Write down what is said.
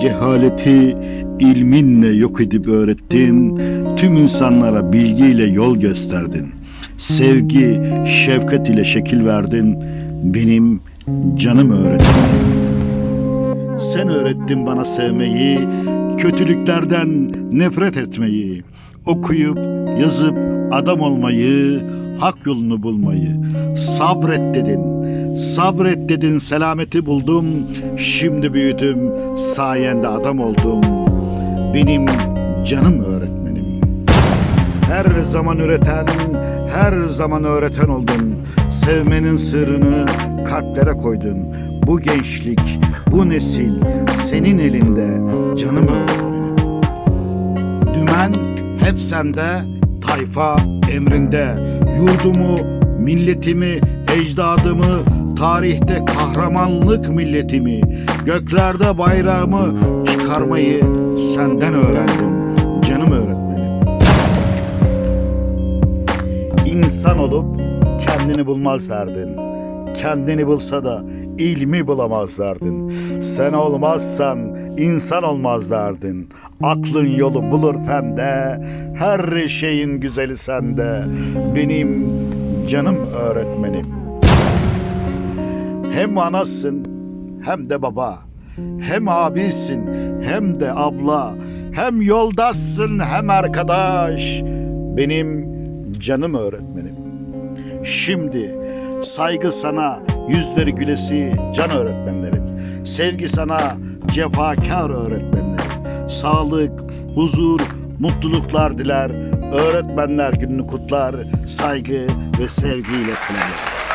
Cehaleti ilminle yok edip öğrettin, tüm insanlara bilgiyle yol gösterdin. Sevgi, şefkat ile şekil verdin, benim canım öğretmenim. Sen öğrettin bana sevmeyi, kötülüklerden nefret etmeyi, okuyup, yazıp adam olmayı, hak yolunu bulmayı. Sabret dedin, sabret dedin, selameti buldum. Şimdi büyüdüm, sayende adam oldum. Benim canım öğretmenim. Her zaman üreten, her zaman öğreten oldun. Sevmenin sırrını kalplere koydun. Bu gençlik, bu nesil senin elinde canım öğretmenim. Dümen hep sende, tayfa emrinde. Yurdumu, milletimi, ecdadımı, tarihte kahramanlık milletimi, göklerde bayrağımı çıkarmayı senden öğrendim. Canım öğretmenim. İnsan olup kendini bulmaz derdin. Kendini bulsa da ilmi bulamaz derdin. Sen olmazsan insan olmaz derdin. Aklın yolu bulur fende. Her şeyin güzeli sende. Benim canım öğretmenim. Hem anasın hem de baba. Hem abisin hem de abla. Hem yoldaşsın hem arkadaş. Benim canım öğretmenim. Şimdi saygı sana yüzleri gülesi can öğretmenlerim. Sevgi sana cefakar öğretmenlerim. Sağlık, huzur, mutluluklar diler. Öğretmenler gününü kutlar. Saygı ve sevgiyle selamlar.